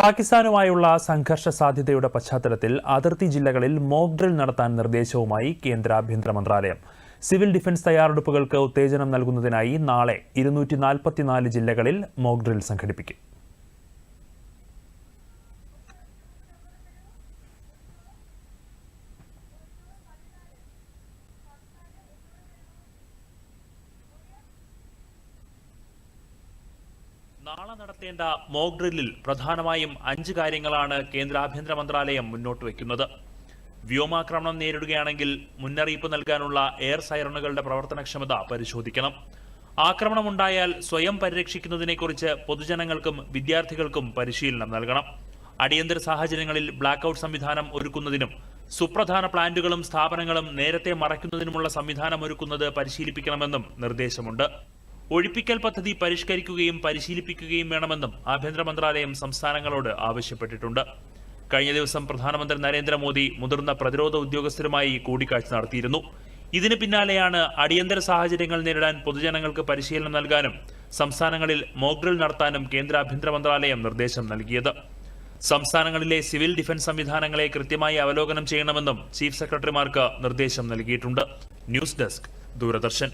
പാകിസ്ഥാനുമായുള്ള സംഘർഷ സാധ്യതയുടെ പശ്ചാത്തലത്തിൽ അതിർത്തി ജില്ലകളിൽ മോക്ക് ഡ്രിൽ നടത്താൻ നിർദ്ദേശവുമായി കേന്ദ്ര ആഭ്യന്തര മന്ത്രാലയം. സിവിൽ ഡിഫൻസ് തയ്യാറെടുപ്പുകൾക്ക് ഉത്തേജനം നൽകുന്നതിനായി നാളെ ഇരുന്നൂറ്റി ജില്ലകളിൽ മോക്ക് ഡ്രിൽ സംഘടിപ്പിക്കും. നാളെ നടത്തേണ്ട മോക് ഡ്രില്ലിൽ പ്രധാനമായും അഞ്ച് കാര്യങ്ങളാണ് കേന്ദ്ര ആഭ്യന്തര മന്ത്രാലയം മുന്നോട്ട് വയ്ക്കുന്നത് വ്യോമാക്രമണം നേരിടുകയാണെങ്കിൽ മുന്നറിയിപ്പ് നൽകാനുള്ള എയർ സൈറണുകളുടെ പ്രവർത്തനക്ഷമത പരിശോധിക്കണം. ആക്രമണമുണ്ടായാൽ സ്വയം പരിരക്ഷിക്കുന്നതിനെക്കുറിച്ച് പൊതുജനങ്ങൾക്കും വിദ്യാർത്ഥികൾക്കും പരിശീലനം നൽകണം. അടിയന്തര സാഹചര്യങ്ങളിൽ ബ്ലാക്ക് ഔട്ട് സംവിധാനം ഒരുക്കുന്നതിനും സുപ്രധാന പ്ലാന്റുകളും സ്ഥാപനങ്ങളും നേരത്തെ മറയ്ക്കുന്നതിനുമുള്ള സംവിധാനം ഒരുക്കുന്നത് പരിശീലിപ്പിക്കണമെന്നും നിർദ്ദേശമുണ്ട്. ഒഴിപ്പിക്കൽ പദ്ധതി പരിഷ്കരിക്കുകയും പരിശീലിപ്പിക്കുകയും വേണമെന്നും ആഭ്യന്തര മന്ത്രാലയം സംസ്ഥാനങ്ങളോട് ആവശ്യപ്പെട്ടിട്ടുണ്ട്. കഴിഞ്ഞ ദിവസം പ്രധാനമന്ത്രി നരേന്ദ്രമോദി മുതിർന്ന പ്രതിരോധ ഉദ്യോഗസ്ഥരുമായി കൂടിക്കാഴ്ച നടത്തിയിരുന്നു. ഇതിന് പിന്നാലെയാണ് അടിയന്തര സാഹചര്യങ്ങൾ നേരിടാൻ പൊതുജനങ്ങൾക്ക് പരിശീലനം നൽകാനും സംസ്ഥാനങ്ങളിൽ മോക്ഡ്രിൽ നടത്താനും കേന്ദ്ര ആഭ്യന്തര മന്ത്രാലയം നിർദ്ദേശം നൽകിയത്. സംസ്ഥാനങ്ങളിലെ സിവിൽ ഡിഫൻസ് സംവിധാനങ്ങളെ കൃത്യമായി അവലോകനം ചെയ്യണമെന്നും ചീഫ് സെക്രട്ടറിമാർക്ക് നിർദ്ദേശം നൽകിയിട്ടുണ്ട്. News desk Doordarshan.